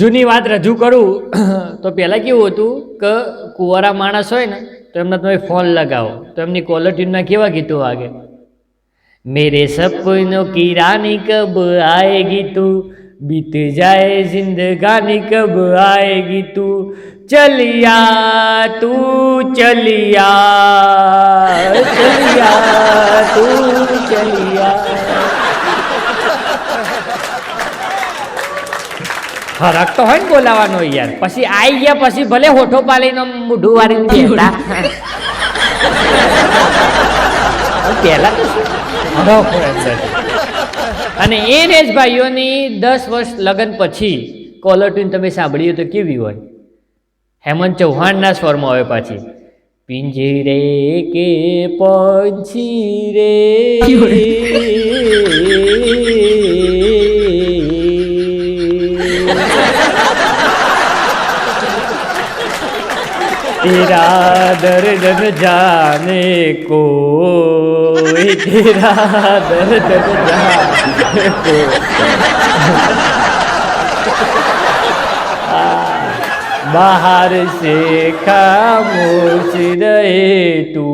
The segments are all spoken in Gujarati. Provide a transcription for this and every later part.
જૂની વાત રજૂ કરું, તો પહેલાં કેવું હતું કે કુંવારા માણસ હોય ને, તો એમને તમે ફોન લગાવો, તો એમની કોલર ક્વોલિટીના કેવા ગીતો વાગે? મેરે સપનો કી રાની કબ આએગી તું, બીત જાય જિંદગાની કબ આએગી તું, ચલિયા તું, ચલિયા ચલિયા તું, ચલિયા. ફરક તો હોય ને બોલાવાનો યાર. પછી આઈ ગયા પછી ભલે હોઠો પાલીને મોઢું બેઠા. પહેલા અને એને જ ભાઈઓની દસ વર્ષ લગ્ન પછી કોલર ટ્યુન તમે સાંભળ્યું તો કેવી હોય? હેમંત ચૌહાણના સ્વરમાં હોય પાછી. પિંજરે કે પંછી રે? तेरा दर्द जाने कोई तेरा दर्द जाने को। बाहर से खामोश रहे तू,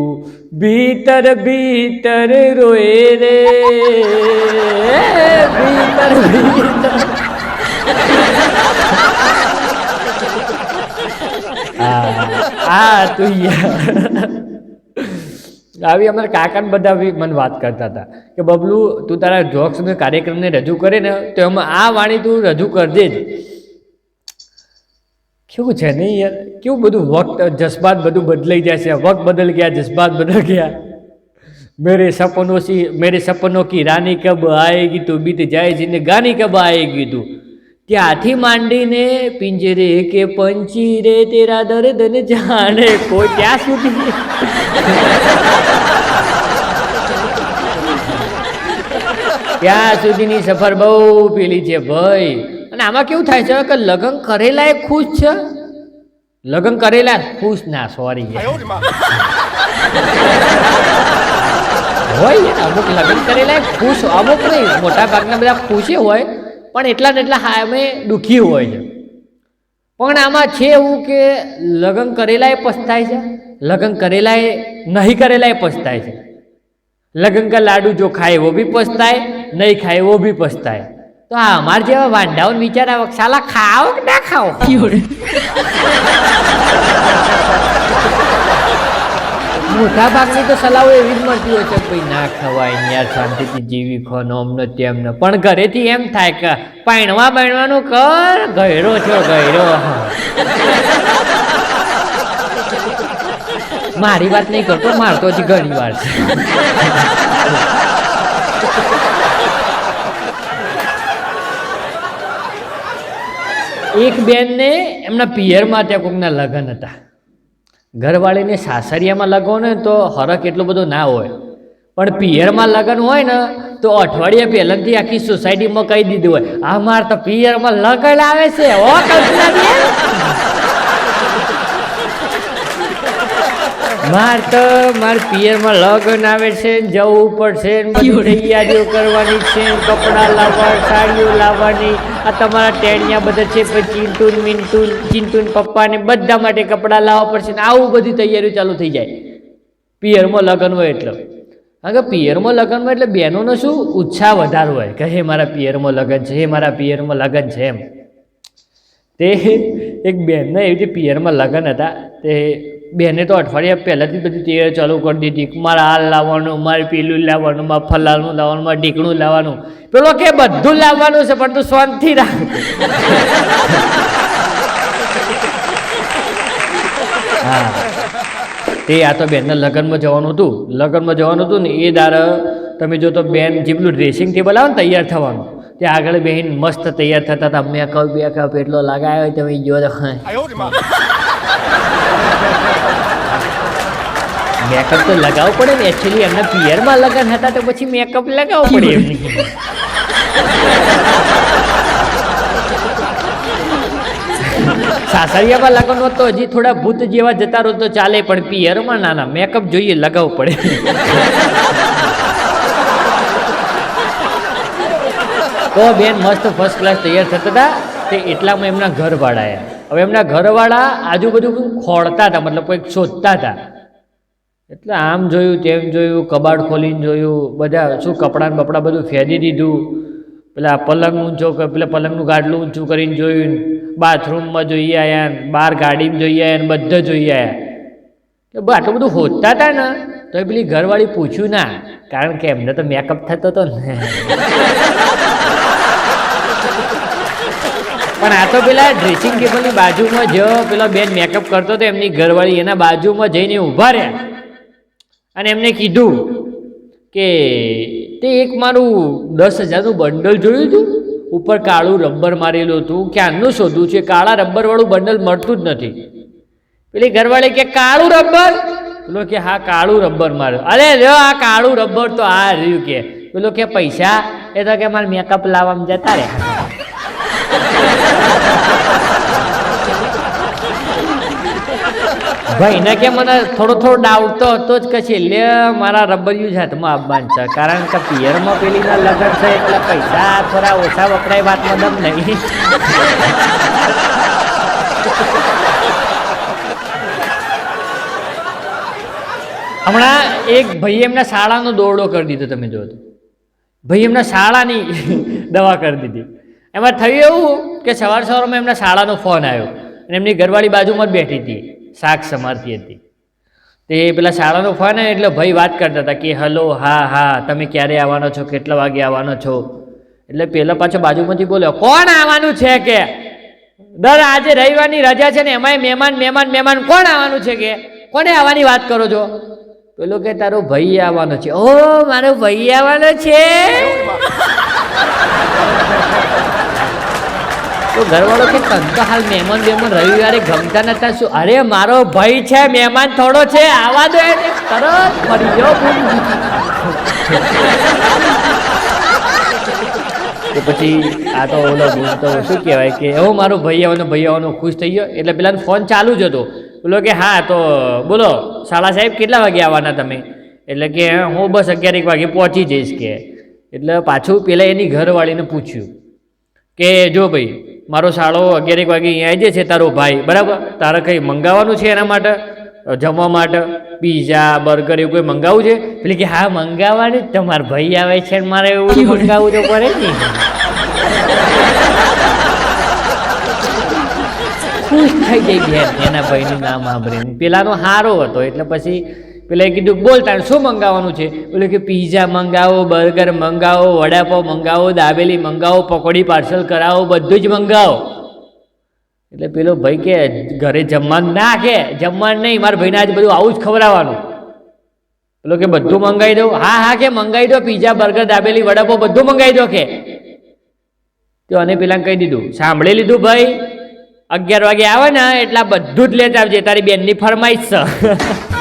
भीतर भीतर रोए रे। भीतर भीतर। આ તું આવી અમારા કાકા બધા મને વાત કરતા હતા કે, બબલુ, તું તારા જોક્સને કાર્યક્રમને રજૂ કરે ને, તો એમાં આ વાણી તું રજૂ કરજે જ. કેવું છે નહીં યાર? કેવું બધું વક્ત જસ્બાત બધું બદલાઈ જાય છે. વક્ત બદલ ગયા જસ્બાત બદલ ગયા. મેરે સપનો સી, મેરે સપનો કી રાની કબ આએગી તું, બીત જાય જીને ગાની કબ આએગી તું. ત્યાંથી માંડીને પિંજરે કે પંચી રે તેરા દર્દ ને જાણે કોઈ ત્યાં સુધી. ત્યાં સુધીની સફર બહુ પેલી છે ભાઈ. અને આમાં કેવું થાય છે કે લગ્ન કરેલા એ ખુશ છે? લગ્ન કરેલા ખુશ? ના સોરી હોય, અમુક લગ્ન કરેલા ખુશ, અમુક નહીં. મોટા ભાગના બધા ખુશી હોય. પણ એટલા ને એટલા અમે દુઃખી હોય છે. પણ આમાં છે એવું કે લગ્ન કરેલાએ પસ્તાય છે, લગ્ન કરેલાએ નહીં કરેલાએ પસ્તાય છે. લગ્ન કા લાડુ જો ખાય એવો બી પસ્તાય, નહીં ખાય એવો બી પસ્તાય. તો આ અમારા જેવા વાંડાઓને વિચાર આવે સાલા ખાઓ કે ના ખાઓ? મોટા ભાગની તો સલાહો એવી જ મળતી હોય છે ભાઈ ના ખવાય યાર શાંતિથી જીવી ખો નોમનો તેમનો પણ ઘરેથી એમ થાય કે પાણવા બાણવાનું કર, ગયરો છો ગયરો. મારી વાત નહીં કરતો, મારતો હજી ઘણી વાર છે. એક બેનને એમના પિયરમાં ત્યાં કોઈકના લગ્ન હતા. ઘરવાળીને સાસરિયામાં હોય ને તો હરક એટલો બધો ના હોય. પણ પિયરમાં લગ્ન હોય ને તો અઠવાડિયા પહેલાંથી આખી સોસાયટીમાં કહી દીધું હોય, આ માર તો પિયરમાં લગ્ન આવે છે માર તો માર પિયરમાં લગ્ન આવે છે જવું પડશે તૈયારીઓ કરવાની છે કપડાં લાવવા સાડીઓ લાવવાની. આ તમારા ટેણિયા બધા છે પછી ચિંટુન મિન્ટુન ચિંટુન પપ્પાને બધા માટે કપડાં લાવવા પડશે ને આવું બધી તૈયારીઓ ચાલુ થઈ જાય. પિયરમાં લગ્ન હોય એટલે. હા કે પિયરમાં લગ્ન હોય એટલે બહેનોનો શું? ઉત્સાહ વધારો હોય. કે હે મારા પિયરમાં લગ્ન છે હે મારા પિયરમાં લગ્ન છે એમ. તે એક બહેનના એવી રીતે પિયરમાં લગ્ન હતા. તે બેને તો અઠવાડિયા પહેલાંથી બધી તૈયારી ચાલુ કરી દીધી. મારે હાલ લાવવાનું, મારે પેલું લાવવાનું, મારે ફલાણું લાવવાનું, મારે ઢીકણું લાવવાનું. પેલો કે બધું લાવવાનું છે, પણ તું શાંતિ રાખ. હા. તે આ તો બેનના લગ્નમાં જવાનું હતું. લગ્નમાં જવાનું હતું ને એ દાર તમે જો તો બેન જેટલું ડ્રેસિંગ ટેબલ આવે ને તૈયાર થવાનું. તે આગળ બેન મસ્ત તૈયાર થતા હતા. મેં કહ્યું, બે કપ એટલો લગાવ્યો તમે જો મેકઅપ તો લગાવવો પડે ને. એકચ્યુઅલી એમના પિયરમાં લગન હતા તો પછી મેકઅપ લગાવવો પડે એમની સાસરિયામાં લગન હોત તો હજી થોડા ભૂત જેવા જતા રહો તો ચાલે, પણ પિયરમાં ના ના મેકઅપ જોઈએ, લગાવવું પડે. તો બેન મસ્ત ફર્સ્ટ ક્લાસ તૈયાર થતા હતા. તે એટલામાં એમના ઘરવાળા હવે એમના ઘરવાળા આજુબાજુ ખોળતા હતા, મતલબ કોઈક શોધતા હતા. એટલે આમ જોયું, તેમ જોયું કબાટ ખોલીને જોયું, બધા શું કપડાં બપડા બધું ફેંદી દીધું. પેલા પલંગ ઊંચો પેલા પલંગનું ગાડલું ઊંચું કરીને જોયું. બાથરૂમમાં જોઈ આવ્યા બહાર ગાડીમાં જોઈ આવ્યા ને, બધા જોઈ આવ્યા બા, આટલું બધું હોતતા હતા ને તો એ પેલી ઘરવાળી પૂછ્યું ના, કારણ કે એમને તો મેકઅપ થતો હતો ને. પણ આ તો પેલા ડ્રેસિંગ ટેબલની બાજુમાં જ પેલા બેન મેકઅપ કરતો હતો એમની ઘરવાળી એના બાજુમાં જઈને ઊભા રહ્યા. અને એમને કીધું કે તે એક મારું દસ હજારનું બંડલ જોયું હતું, ઉપર કાળું રબર મારેલું હતું ક્યાંનું શોધું છે, કાળા રબરવાળું બંડલ મળતું જ નથી. પેલી ઘરવાળી કે, કાળું રબર? પેલો કે, હા, કાળું રબર માર્યો. અરે જો આ કાળું રબર તો આ રહ્યું કે. પેલો કે, પૈસા? એ તો કે, મારે મેકઅપ લાવવામાં જતા રહ્યા. ભાઈ ને કે મને થોડો થોડો ડાઉટ તો હતો જ કે છેલ્લે મારા રબરિયું જ હાથમાં આવવાનું છે. કારણ કે પિયરમાં પેલીના લગ્ન છે એટલે પૈસા થોડા ઓછા વપરાય વાતમાં દમ નહીં. હમણાં એક ભાઈ એમના શાળાનો દોરડો કરી દીધો, તમે જો ભાઈ એમના શાળાની દવા કરી દીધી. એમાં થયું એવું કે સવાર સવારમાં એમના શાળાનો ફોન આવ્યો અને એમની ઘરવાળી બાજુમાં જ બેઠી હતી. શાક સમારતી હતી. તે પેલા શાળાનો ફોન એટલે ભાઈ વાત કરતા હતા કે, હલો, હા હા, તમે ક્યારે આવવાનો છો? કેટલા વાગે આવવાનો છો? એટલે પેલા પાછો બાજુમાંથી બોલ્યો, કોણ આવવાનું છે કે? દર આજે રવિવારની રજા છે ને એમાંય મહેમાન મહેમાન મહેમાન, કોણ આવવાનું છે કે? કોને આવવાની વાત કરો છો? પેલો કે, તારો ભાઈ આવવાનો છે. ઓ, મારો ભાઈ આવવાનો છે? તો ઘરવાળો કે તને તો હાલ મહેમાન બેમાન રવિવારે ગમતા નતા શું? અરે, મારો ભાઈ છે, મહેમાન થોડો છે, આવા દો તરત ફરી ગયો તો પછી આ તો ઓલો તો શું કહેવાય કે એવો મારો ભાઈ આવવાનો ભાઈ આવવાનો ખુશ થઈ ગયો. એટલે પેલાનો ફોન ચાલુ જ હતો. બોલો કે, હા, તો બોલો, શાળા સાહેબ કેટલા વાગે આવવાના તમે? એટલે કે, હું બસ અગિયાર એક વાગે પહોંચી જઈશ કે. એટલે પાછું પેલા એની ઘરવાળીને પૂછ્યું કે, જો ભાઈ મારો શાળો અગિયાર એક વાગે અહીંયા આવી જાય છે તારો ભાઈ. બરાબર? તારે કંઈ મંગાવવાનું છે એના માટે? જમવા માટે? પીઝા, બર્ગર એવું કોઈ મંગાવવું છે? એટલે કે, હા, મંગાવવાનું જ. તમારો ભાઈ આવે છે મારે એવું મંગાવવું તો પડે જ ખુશ થઈ ગઈ બેન, એના ભાઈનું નામ સાંભળીને. પેલાનો હારો હતો, એટલે પછી પેલા કીધું, બોલ, તારે શું મંગાવવાનું છે? બોલે કે પીઝા મંગાવો બર્ગર મંગાવો, વડાપાવ મંગાવો, દાબેલી મંગાવો, પકોડી પાર્સલ કરાવો, બધું જ મંગાવો. એટલે પેલો ભાઈ કે, ઘરે જમવાનું ના કે, જમવાનું નહીં, મારા ભાઈને આજે બધું આવું જ ખવડાવવાનું. પેલો કે, બધું મંગાવી દઉં? હા હા, કે મંગાવી દો પીઝા બર્ગર દાબેલી, વડાપાવ બધું મંગાવી દો કે. તો અને પેલા કહી દીધું, સાંભળી લીધું ભાઈ, અગિયાર વાગે આવે ને, એટલા બધું જ લેતા આવજે, તારી બેનની ફરમાઈશ છે.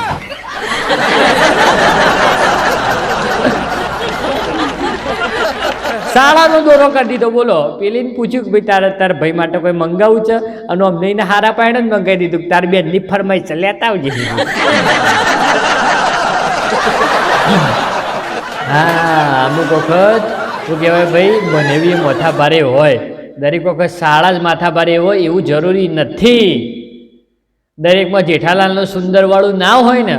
શાળાનો દોરો કરી દીધો બોલો. પેલીને પૂછ્યું કે ભાઈ, તારે તારા ભાઈ માટે કોઈ મંગાવું છે? અને અમને હારા પાયણે જ મંગાવી દીધું તાર બેનની ફરમાઈશ લેતા આવજે. હા, અમુક વખત શું કહેવાય ભાઈ બનેવી મોથા ભારે હોય. દરેક વખત શાળા જ માથા ભારે હોય, એવું જરૂરી નથી. દરેકમાં જેઠાલાલનું સુંદરવાળું ના હોય ને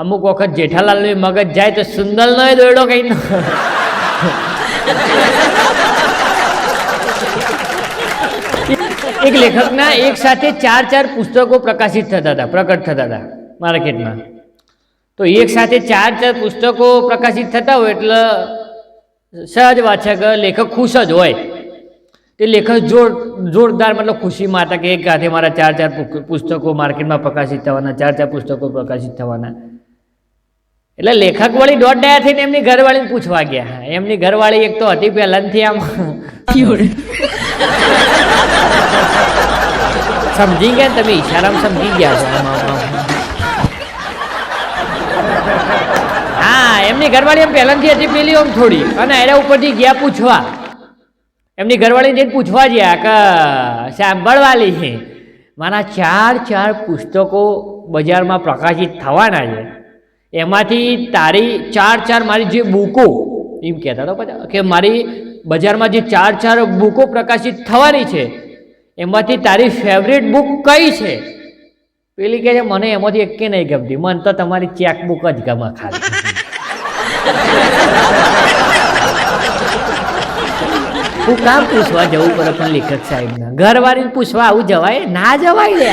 અમુક વખત જેઠાલાલનું મગજ જાય તો સુંદરનો એ દોરડો કંઈ એક લેખકના એક સાથે ચાર ચાર પુસ્તકો પ્રકાશિત થતા હતા, પ્રકટ થતા હતા માર્કેટમાં. તો એક સાથે ચાર ચાર પુસ્તકો પ્રકાશિત થતા હોય એટલે સહજ વાચક, લેખક ખુશ જ હોય. તે લેખક જોર જોરદાર મતલબ ખુશીમાં હતા કે એક સાથે મારા ચાર ચાર પુસ્તકો માર્કેટમાં પ્રકાશિત થવાના, ચાર ચાર પુસ્તકો પ્રકાશિત થવાના. એટલે લેખક વળી દોઢ ડાયા થઈને એમની ઘરવાળીને પૂછવા ગયા. એમની ઘરવાળી એક તો હતી પહેલાંથી આમ સમજી ગયા તમે? ઈશારામાં સમજી ગયા છો. હા, એમની ઘરવાળી એમ પહેલાંથી હતી પેલી આમ થોડી. અને એના ઉપરથી ગયા પૂછવા. એમની ઘરવાળી જઈને પૂછવા ગયા કે, સાંભળવાલી છે. મારા ચાર ચાર પુસ્તકો બજારમાં પ્રકાશિત થવાના છે. એમાંથી તારી ચાર ચાર મારી જે બુકો, એમ કહેતા હતા કે મારી બજારમાં જે ચાર ચાર બુકો પ્રકાશિત થવાની છે, એમાંથી તારી ફેવરેટ બુક કઈ છે? પેલી કહે છે, મને એમાંથી એકે નહીં ગમતી, મને તો તમારી ચેક બુક જ ગમે ખાલી. હું કામ પૂછવા જવું પડે પણ લેખક સાહેબના. ઘરવાળીને પૂછવા આવું જવાય? ના જવાય લે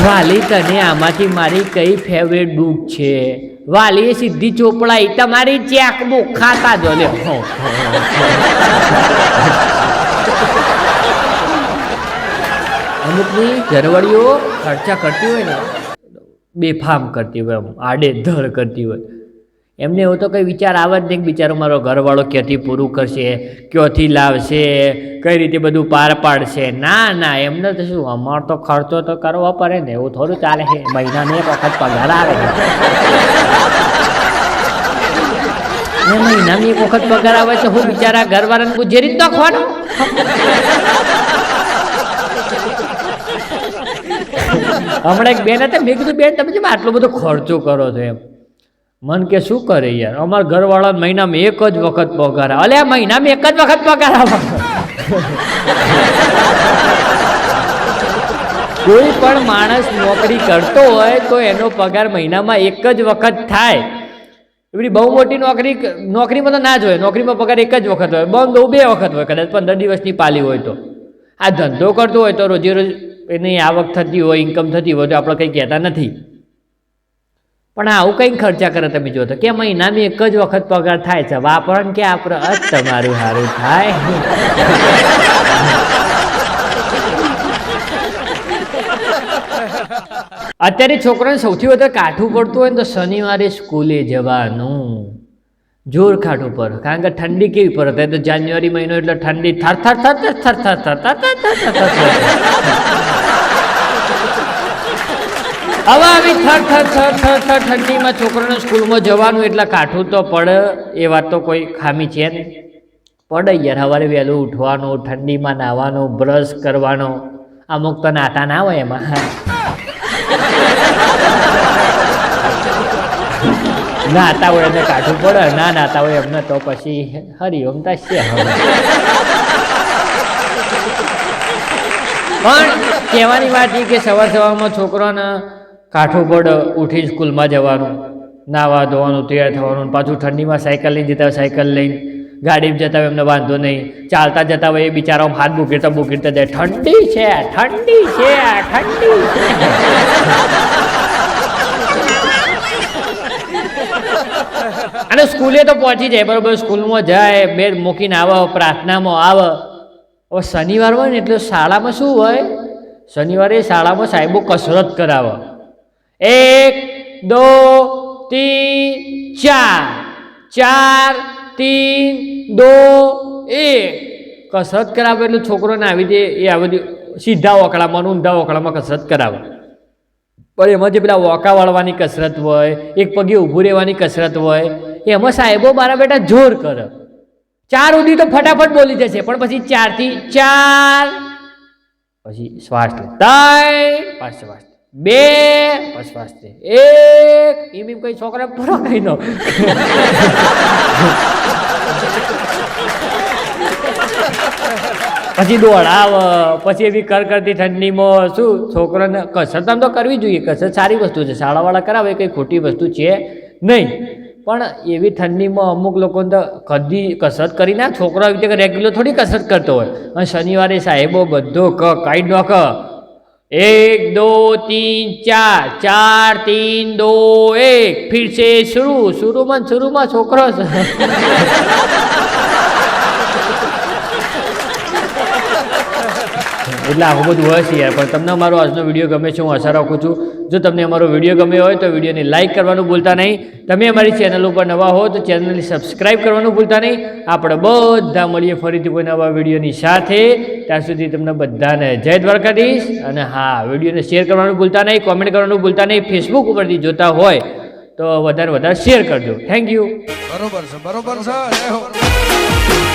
વાલી તને આમાંથી મારી કઈ ફેવરેટ બુક છે? વાલીએ સીધી ચોપડાઈ, તમારી ચેક બુક ખાતા જો લે. અમુકની ઘરવાળીઓ ખર્ચા કરતી હોય ને, બેફામ કરતી હોય આડે ધડ કરતી હોય. એમને એવો તો કંઈ વિચાર આવે જ નહીં બિચારો મારો ઘરવાળો ક્યાંથી પૂરું કરશે, ક્યાંથી લાવશે, કઈ રીતે બધું પાર પાડશે? ના ના, એમને તો શું, અમારો તો ખર્ચો તો કરવો પડે ને, એવું થોડું ચાલે છે. મહિનાને એક વખત પગાર આવે છે. મહિનાની એક વખત પગાર આવે છે, હું બિચારા ઘરવાળાને ગુજેરી જ નાખવાનો. હમણાં એક બેન હતા, મેં કીધું, બેન, તમે જેમ આટલો બધો ખર્ચો કરો છો એમ. મન કે શું કરે યાર? અમારા ઘરવાળા મહિનામાં એક જ વખત પગાર અલે મહિનામાં એક જ વખત પગાર કોઈ પણ માણસ નોકરી કરતો હોય તો એનો પગાર મહિનામાં એક જ વખત થાય. એવી બહુ મોટી નોકરી નોકરીમાં તો ના જ હોય. નોકરીમાં પગાર એક જ વખત હોય. બંધ બહુ બે વખત હોય. કદાચ પંદર દિવસની પાલી હોય તો. આ ધંધો કરતો હોય તો રોજે રોજ એની આવક થતી હોય ઇન્કમ થતી હોય તો આપણે કંઈ કહેતા નથી. પણ આવું કંઈ ખર્ચા કરે તમે જો તો કે મહિનામાં એક જ વખત પગાર થાય છે વાપરણ કે આપણે જ તમારું સારું થાય અત્યારે છોકરાને સૌથી વધારે કાઠું પડતું હોય ને તો શનિવારે સ્કૂલે જવાનું જોર ઉપર પર કારણ કે ઠંડી કેવી પડે તો જાન્યુઆરી મહિનો એટલે ઠંડી થર થર થર થર થર થર થર થર થર થર હવે આવી થર થર થર થર થર ઠંડીમાં છોકરાને સ્કૂલમાં જવાનું એટલે કાઠું તો પડે, એ વાત તો કોઈ ખામી છે નહીં. પડે યાર, સવારે વહેલું ઉઠવાનું, ઠંડીમાં નાહવાનું બ્રશ કરવાનો. અમુક તો નાતા ના હોય એમાં. નાતા હોય એમને કાઠું પડે, ના નાતા હોય એમને તો પછી હરિઓમ થશે હવે. પણ કહેવાની વાત એ કે સવાર સવારમાં છોકરાને કાઠું પડે ઉઠી સ્કૂલમાં જવાનું નાવા ધોવાનું, તૈયાર થવાનું, પાછું ઠંડીમાં સાયકલ લઈને જતા હોય, સાયકલ લઈને ગાડીમાં જતા હોય, એમને વાંધો નહીં. ચાલતા જતા હોય એ બિચારા હાથ બુકીરતા બુકીરતા જાય, ઠંડી છે ઠંડી છે, ઠંડી અને સ્કૂલે તો પહોંચી જાય, બરોબર, સ્કૂલમાં જાય, બે મૂકીને આવે, પ્રાર્થનામાં આવે. હવે શનિવાર હોય ને એટલે શાળામાં શું હોય? શનિવારે શાળામાં સાહેબો કસરત કરાવે. એક, દો, તીન, ચાર. ચાર, તીન, દો, એક. કસરત કરાવે એટલે છોકરોને આવી દે એ આવી દે સીધા ઓકળામાં ઊંધા ઓકળામાં કસરત કરાવે. પણ એમાં જે પેલા વોકા વાળવાની કસરત હોય, એક પગે ઊભું રહેવાની કસરત હોય, એમાં સાહેબો મારા બેટા જોર કરે. ચાર ઉદી તો ફટાફટ બોલી જશે, પણ પછી ચારથી ચાર. પછી શ્વાસ લે ત્રણ પાંચ શ્વાસ. બે. પાંચ છે એક. એમ એમ કઈ છોકરા પૂરો કઈ નો. પછી દોડાવ પછી એવી કરકરતી ઠંડીમાં શું છોકરાને કસરત આમ તો કરવી જોઈએ. કસરત સારી વસ્તુ છે. શાળાવાળા કરાવે કંઈ ખોટી વસ્તુ છે નહીં. પણ એવી ઠંડીમાં અમુક લોકોને તો કદી કસરત કરી ના. છોકરો આવી રેગ્યુલર થોડી કસરત કરતો હોય. અને શનિવારે સાહેબો બધો ક કાઢી નાખ. एक दो तीन चार चार तीन दो एक फिर से शुरू शुरू मन शुरू में छोकरो એટલે આવું બધું હોય છે યાર. પણ તમને અમારો આજનો વીડિયો ગમે છે, હું આશા રાખું છું. જો તમને અમારો વીડિયો ગમે હોય તો વિડીયોને લાઇક કરવાનું ભૂલતા નહીં. તમે અમારી ચેનલ ઉપર નવા હો તો ચેનલને સબસ્ક્રાઇબ કરવાનું ભૂલતા નહીં. આપણે બધા મળીએ ફરીથી કોઈ નવા વિડીયોની સાથે. ત્યાં સુધી તમને બધાને જય દ્વારકાધીશ અને હા વિડીયોને શેર કરવાનું ભૂલતા નહીં કોમેન્ટ કરવાનું ભૂલતા નહીં. ફેસબુક ઉપરથી જોતા હોય તો વધારે વધારે શેર કરજો. થેન્ક યુ બરોબર છે બરોબર છે